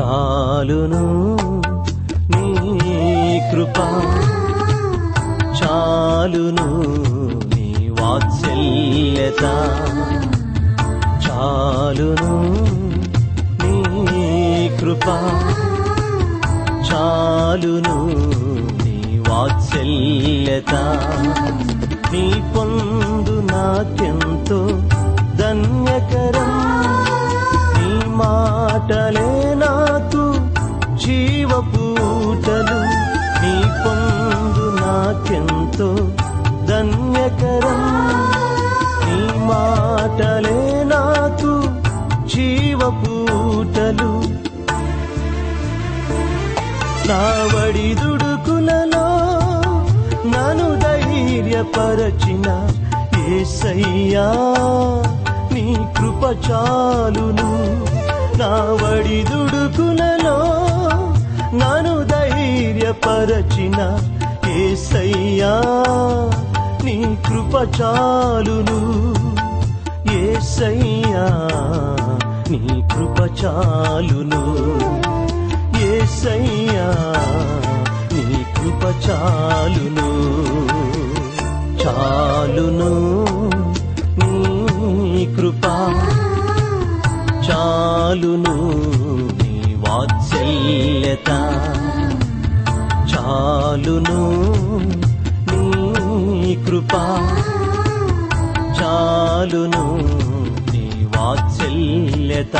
చాలును. నీ కృప చాలును. నీ వాత్సల్యత చాలును. నీ కృప చాలును. నీ వాత్సల్యత నీ పొందు నాకెంతో ధన్యకరం. నీ మాటలే ఎంతో ధన్యకరం. నీ మాటలే నాకు జీవపూటలు. నా వడి దుడుకులలో నన్ను ధైర్యపరచిన ఏసయ్యా నీ కృప చాలును. నా వడి దుడుకులలో ధైర్యపరచిన ఏసయ్యా నీ కృప చాలును. ఏసయ్యా నీ కృప చాలును. ఏసయ్యా నీ కృప చాలును. చాలును నీ కృప. చాలును నీ వాత్సల్యత. చాలును నీ కృపా. చాలును నీ వాత్సల్యత.